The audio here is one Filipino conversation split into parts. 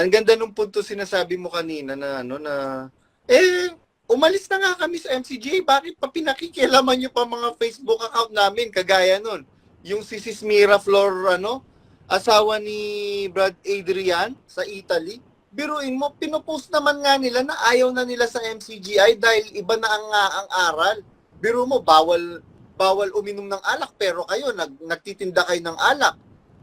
ang ganda nung punto sinasabi mo kanina na ano na eh umalis na nga kami sa MCGA, bakit pa pinakikialaman niyo pa mga Facebook account namin kagaya nun? Yung si Sis Flor ano, asawa ni Brad Adrian sa Italy. Biruin mo, pinopost naman nga nila na ayaw na nila sa MCGI dahil iba na ang, nga ang aral. Biro mo, bawal bawal uminom ng alak pero kayo nag, nagtitinda kayo ng alak.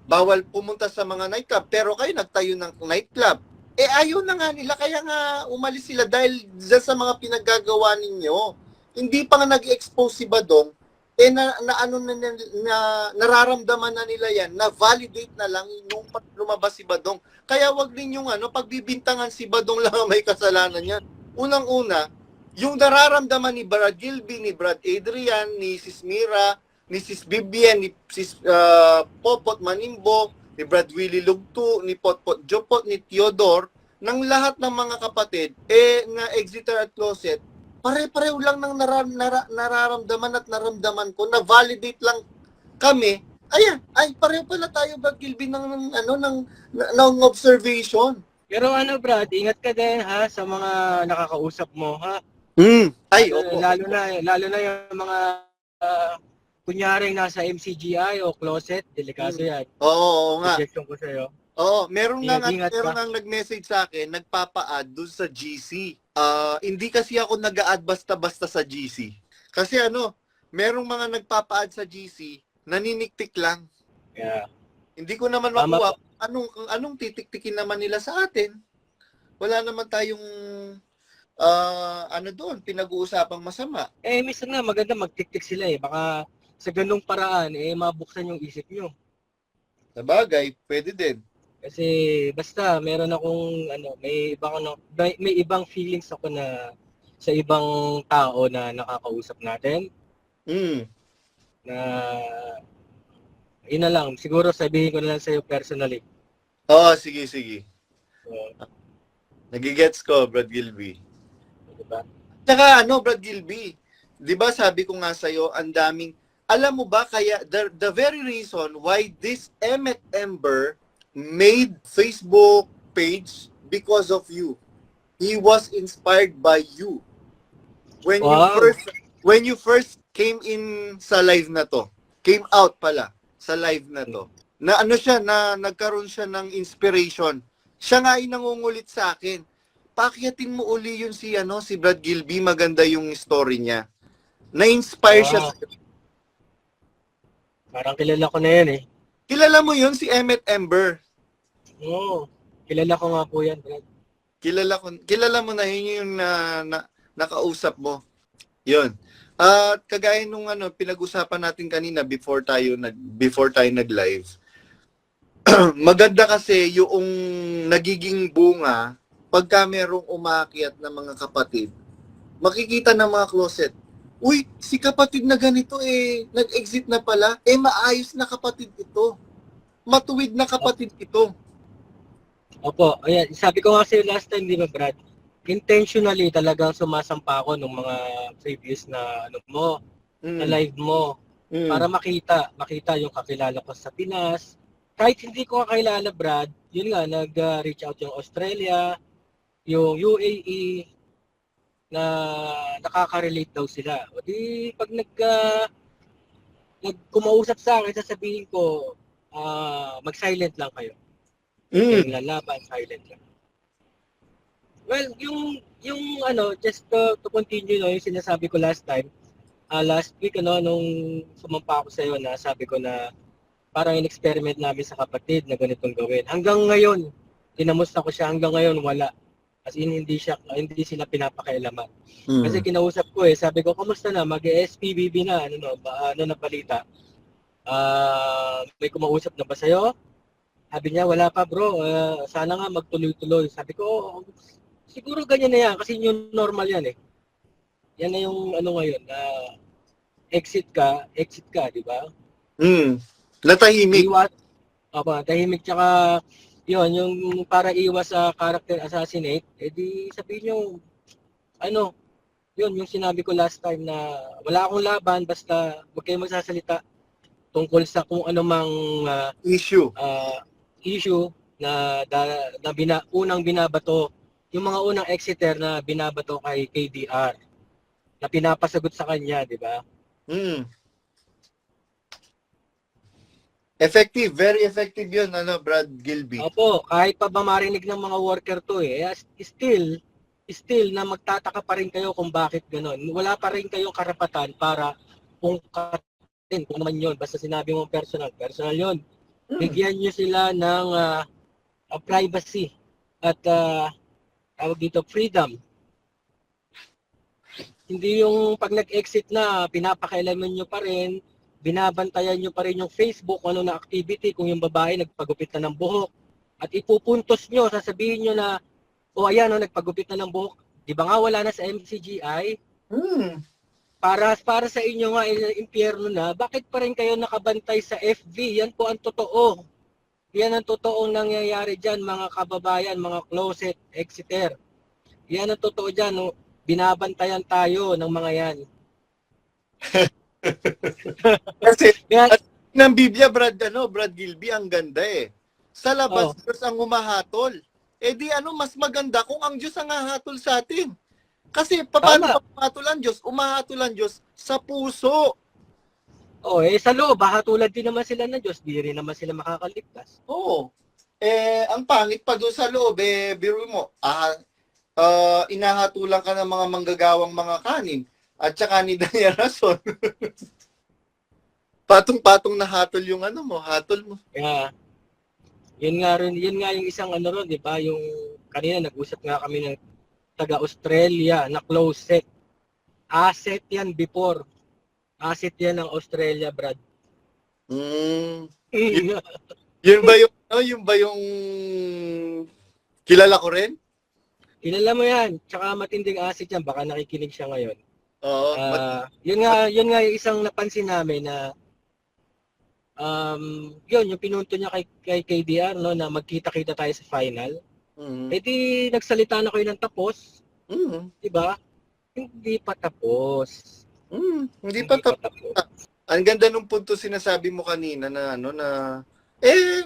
Bawal pumunta sa mga nightclub pero kayo nagtayo ng nightclub. Eh ayaw na nga nila kaya nga umalis sila dahil dyan sa mga pinaggagawa ninyo. Hindi pa nga nag-expose si Badong eh na, na ano na, na, na- nararamdaman na nila yan na validate na lang nung lumabas si Badong. Kaya wag ninyong ano pagbibintangan si Badong lang ang may kasalanan yan. Unang-una, yung nararamdaman ni Brad Gilby, ni Brad Adrian, ni Sis Mira, ni Sis Bibian, ni Sis uh, Popot Manimbo, ni Brad Willie Lugtu, ni Potpot Jopot, ni Theodore, ng lahat ng mga kapatid, eh, na exiter at closet, pare-pareho lang ng nara, nara- nararamdaman at naramdaman ko na validate lang kami. Ayan, ay pareho pala tayo Brad Gilby ng, ng ano ng, ng observation. Pero ano Brad, ingat ka din ha sa mga nakakausap mo ha. Mm. Ay, opo. Lalo na lalo na yung mga uh, kunyaring nasa MCGI o closet, delikado Hmm. yan. Oo, oo nga. Suggestion ko sa'yo. Oo, meron nga nga, Ingat-ingat meron ka. nga nag-message sa akin, nagpapa-add dun sa GC. Ah, hindi kasi ako nag-a-add basta-basta sa GC. Kasi ano, merong mga nagpapa-add sa GC, naniniktik lang. Yeah. Hindi ko naman Tama makuha anong anong titiktikin naman nila sa atin. Wala naman tayong ah, ano doon, pinag-uusapang masama. Eh, minsan nga maganda magtiktik sila eh. Baka sa ganung paraan, eh, mabuksan yung isip nyo. Sa bagay, pwede din. Kasi basta meron akong ano, may ibang ano, may, may ibang feelings ako na sa ibang tao na nakakausap natin Mm. na yun na lang, siguro sabihin ko na lang sa iyo personally. Oo, sige, sige. So, Nagigets ko, Brad Gilby. di ba? Tsaka ano, Brad Gilby, di ba sabi ko nga sa'yo, ang daming, alam mo ba kaya, the, the very reason why this Emmet Ember made Facebook page because of you. He was inspired by you. When you Wow. first when you first came in sa live na to, came out pala sa live na to, na ano siya, na nagkaroon siya ng inspiration. Siya nga ay nangungulit sa akin pakyatin mo uli yun si ano si Brad Gilby maganda yung story niya na-inspire siya Wow. sa Parang kilala ko na yan eh. kilala mo yun si Emmet Ember Oo. kilala ko nga po yan, Brad. kilala ko kilala mo na yun yung na, na nakausap mo yun at kagaya nung ano pinag-usapan natin kanina before tayo nag before tayo nag-live maganda kasi yung nagiging bunga pagka merong umakyat na mga kapatid makikita ng mga closet uy si kapatid na ganito eh nag-exit na pala eh maayos na kapatid ito matuwid na kapatid ito Opo, ayan, sabi ko nga sa'yo last time, di ba Brad? Intentionally talagang sumasampa ako ng mga previous na ano mo, Mm, na live mo mm. para makita, makita yung kakilala ko sa Pinas. Kahit hindi ko kakilala Brad, yun nga nag-reach out yung Australia, yung UAE na nakaka-relate daw sila. O di pag nag uh, nagkumausap sa akin, sasabihin ko ah, mag-silent lang kayo. Mm. yung lalaban, silent lang. Well, yung yung ano, just to, to continue no, yung sinasabi ko last time, ah last week ano nung sumampa ako sa iyo na sabi ko na parang in-experiment namin sa kapatid na ganitong gawin. Hanggang ngayon, kinamusta ko siya hanggang ngayon wala. As in hindi siya hindi sila pinapakailaman. Mm. Kasi kinausap ko eh, sabi ko, kumusta na? Mag-SPBB na, ano, no, ba, ano na balita? Ah, may kumausap na ba sa'yo? Sabi niya, wala pa bro, Ah, sana nga magtuloy-tuloy. Sabi ko, "Oo, siguro ganyan na yan, kasi yung normal yan eh. Yan na yung ano ngayon, na exit ka, exit ka, di ba? Mm. Natahimik. Iwas, opo, tahimik tsaka yun, yung para iwas sa character assassinate, edi sabihin nyo, ano, yun, yung sinabi ko last time na wala akong laban, basta huwag kayo magsasalita tungkol sa kung ano mang ah, Issue. ah, issue, na, da, na bina, unang binabato, yung mga unang exiter na binabato kay KDR na pinapasagot sa kanya, di ba? Mm. Effective, very effective yun, ano, Brad Gilby. Opo, kahit pa ba marinig ng mga worker to eh, still, still na magtataka pa rin kayo kung bakit ganun. Wala pa rin kayong karapatan para pungkatin kung naman yun. Basta sinabi mo personal, personal yun. Mm. Bigyan nyo sila ng ah, ah, privacy at ah, tawag dito, freedom. Hindi yung pag nag-exit na, pinapakailaman nyo pa rin, binabantayan nyo pa rin yung Facebook, ano na activity, kung yung babae nagpagupit na ng buhok. At ipupuntos nyo, sasabihin nyo na, o oh, ayan, oh, nagpagupit na ng buhok. Di ba nga wala na sa MCGI? Mm. Para, para sa inyo nga, eh, impyerno na, bakit pa rin kayo nakabantay sa FV? Yan po ang totoo. Yan ang totoong nangyayari dyan, mga kababayan, mga closet, exiter. Yan ang totoo dyan. No? Binabantayan tayo ng mga yan. Kasi, Yan, ng Biblia, Brad, ano, Brad Gilby, ang ganda eh. Sa labas, Oh. Diyos ang humahatol. Eh di ano, mas maganda kung ang Diyos ang hahatol sa atin. Kasi paano humahatol ang Diyos? Umahatol ang Diyos sa puso. oh, eh, sa loob, baka tulad din naman sila ng Diyos, di rin naman sila makakaligtas. Oo. Eh, ang pangit pa doon sa loob, eh, biro mo, ah, ah, inahatulan ka ng mga manggagawang mga kanin at saka ni Daniel Rason. Patong-patong na hatol yung ano mo, hatol mo. Kaya, yun nga rin, yun nga yung isang ano ron, di ba? Yung kanina nag-usap nga kami ng taga-Australia na closet. Asset yan before. Asset yan ng Australia, Brad. Mm. Yun ba yung, ano, yun ba yung kilala ko rin? Kilala mo yan. Tsaka matinding asset yan. Baka nakikinig siya ngayon. Oo. Ah, yun nga, yun nga yung isang napansin namin na um, yun, yung pinunto niya kay, kay KDR, no, na magkita-kita tayo sa final. mm, Eh di, nagsalita na kayo ng tapos. mm, Di ba? Hindi pa tapos. mm, hindi pa tapos. Ang ganda nung punto sinasabi mo kanina na ano na eh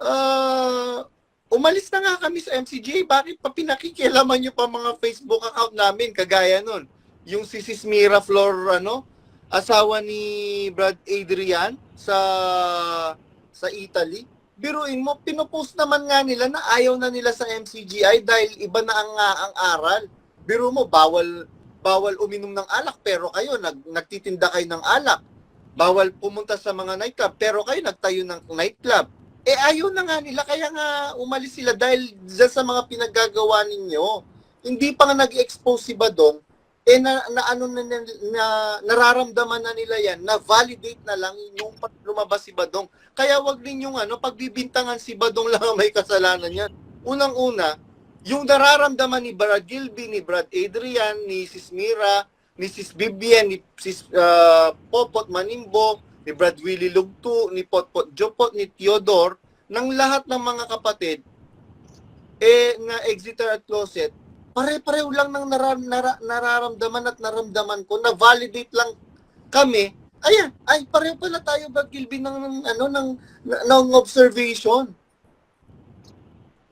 ah, umalis na nga kami sa MCJ. Bakit pa pinakikialaman niyo pa mga Facebook account namin kagaya nun? Yung si Sis Mira Flor ano, asawa ni Brad Adrian sa sa Italy. Biruin mo, pinopost naman nga nila na ayaw na nila sa MCGI dahil iba na ang, ang aral. Biro mo, bawal bawal uminom ng alak pero kayo nag, nagtitinda kayo ng alak. Bawal pumunta sa mga nightclub pero kayo nagtayo ng nightclub. Eh ayaw na nga nila kaya nga umalis sila dahil sa mga pinaggagawa ninyo. Hindi pa nga nag-expose si Badong eh na, na ano na, na, na nararamdaman na nila yan na validate na lang pat- lumabas si Badong. Kaya wag ninyong ano pagbibintangan si Badong lang ang may kasalanan yan. Unang-una, yung nararamdaman ni Brad Gilby, ni Brad Adrian, ni Sis Mira, ni Sis Vivian, ni Sis uh, Popot Manimbo, ni Brad Willie Lugtu, ni Potpot Jopot, ni Theodore, ng lahat ng mga kapatid, eh, na Exeter at Closet, pare-pareho lang ng nara- nara- nararamdaman at naramdaman ko na validate lang kami. Ayan, ay pareho pala tayo Brad Gilby ng, ng ano ng, ng observation.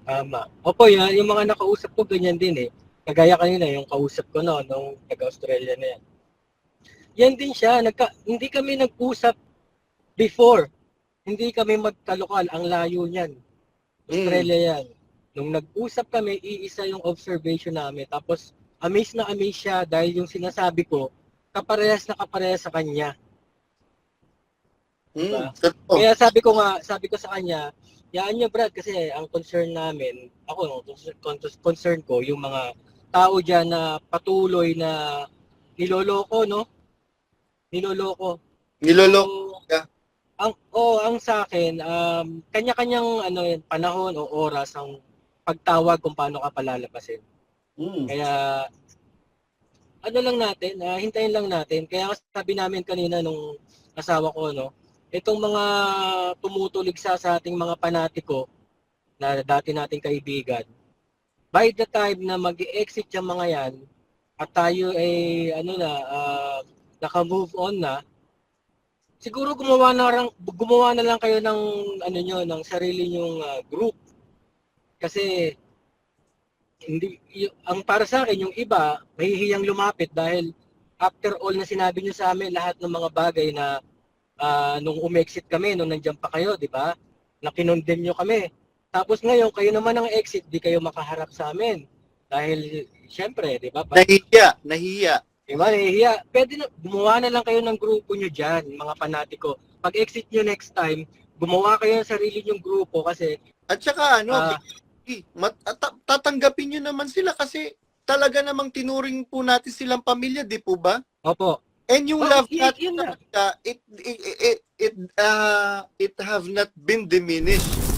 Tama. Opo, yan, yung mga nakausap ko, ganyan din eh. Kagaya kanina, yung kausap ko no, nung taga-Australia na yan. Yan din siya. Nagka, hindi kami nag-usap before. Hindi kami magkalokal. Ang layo niyan. Australia yan. Nung nag-usap kami, iisa yung observation namin. Tapos, amazed na amazed siya dahil yung sinasabi ko, kaparehas na kaparehas sa kanya. Hmm, Diba? totoo. Kaya sabi ko nga, sabi ko sa kanya, yaan niyo Brad kasi ang concern namin, ako concern- ko yung mga tao diyan na patuloy na niloloko, no? Niloloko. Niloloko. So, Yeah. ang oh, ang sa akin, um, kanya-kanyang ano yan, panahon o oras ang pagtawag kung paano ka palalabasin. Hmm. Kaya ano lang natin, ah, hintayin lang natin. Kaya sabi namin kanina nung asawa ko, no, itong mga tumutulig sa sa ating mga panatiko na dati nating kaibigan, by the time na mag-exit yung mga yan, at tayo ay ano na, ah, naka-move on na, siguro gumawa na lang, gumawa na lang kayo ng ano nyo, ng sarili nyong ah, group Kasi hindi y- ang para sa akin yung iba mahihiyang lumapit dahil after all na sinabi niyo sa amin lahat ng mga bagay na ah, nung umexit kami nung nandiyan pa kayo, di ba? Na kinondem niyo kami. Tapos ngayon kayo naman ang exit, di kayo makaharap sa amin. Dahil syempre, di ba? Pa- Nahiya, nahiya. Di ba, nahihiya. Pwede na, gumawa na lang kayo ng grupo nyo dyan, mga panatiko. Pag exit nyo next time, gumawa kayo ng sarili nyong grupo kasi At saka ano, ah, mat- ta- tatanggapin nyo naman sila kasi talaga namang tinuring po natin silang pamilya, di po ba? opo. And yung Oh, love y- natin yun na. uh, it it it it, uh, it have not been diminished.